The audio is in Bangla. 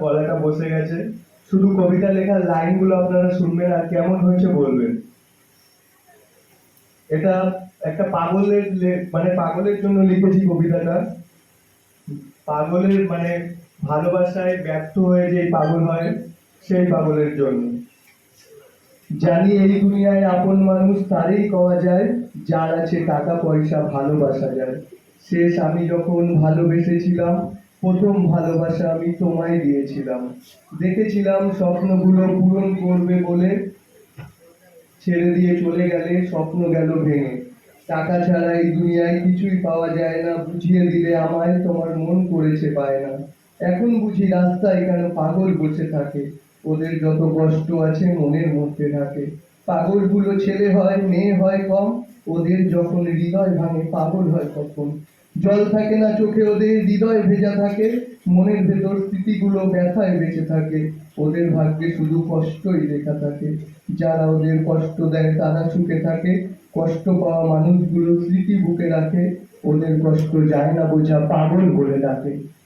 গলাটা বসে গেছে। শুধু কবিতা লেখার লাইনগুলো আপনারা শুনবেন আর কেমন হয়েছে বলবেন। এটা একটা পাগলের মানে পাগলের জন্য লিখেছি কবিতাটা। পাগলের মানে ভালোবাসায় ব্যর্থ হয়ে যে পাগল হয়, সেই পাগলের জন্য। জানি এই দুনিয়ায় আপন মানুষ তারই কওয়া যায়, যার আছে টাকা পয়সা ভালোবাসা যায়। শেষ আমি যখন ভালোবেসেছিলাম প্রথম ভালোবাসা আমি তোমায় দিয়েছিলাম। দেখেছিলাম স্বপ্নগুলো পূরণ করবে বলে। ছেড়ে দিয়ে চলে গেলে স্বপ্ন গেল ভেঙে। টাকা ছাড়া এই দুনিয়ায় কিছুই পাওয়া যায় না। বুঝিয়ে দিলে আমায় তোমার মন করেছে পায় না। এখন বুঝি রাস্তায় কেন পাগল বসে থাকে। ওদের যত কষ্ট আছে মনের মধ্যে থাকে। পাগলগুলো ছেলে হয়, মেয়ে হয় কম। ওদের যখন হৃদয় ভাঙে, পাগল হয় তখন জল থাকে না চোখে, ওদের হৃদয় ভেজা থাকে, মনের ভেতর স্মৃতিগুলো ব্যথায় বেঁচে থাকে, ওদের ভাগ্যে শুধু কষ্টই লেখা থাকে। যারা ওদের কষ্ট দেয়, তারা সুখে থাকে। কষ্ট পাওয়া মানুষগুলো স্মৃতি বুকে রাখে, ওদের কষ্ট যায় না বোঝা পাগল বলে ডাকে।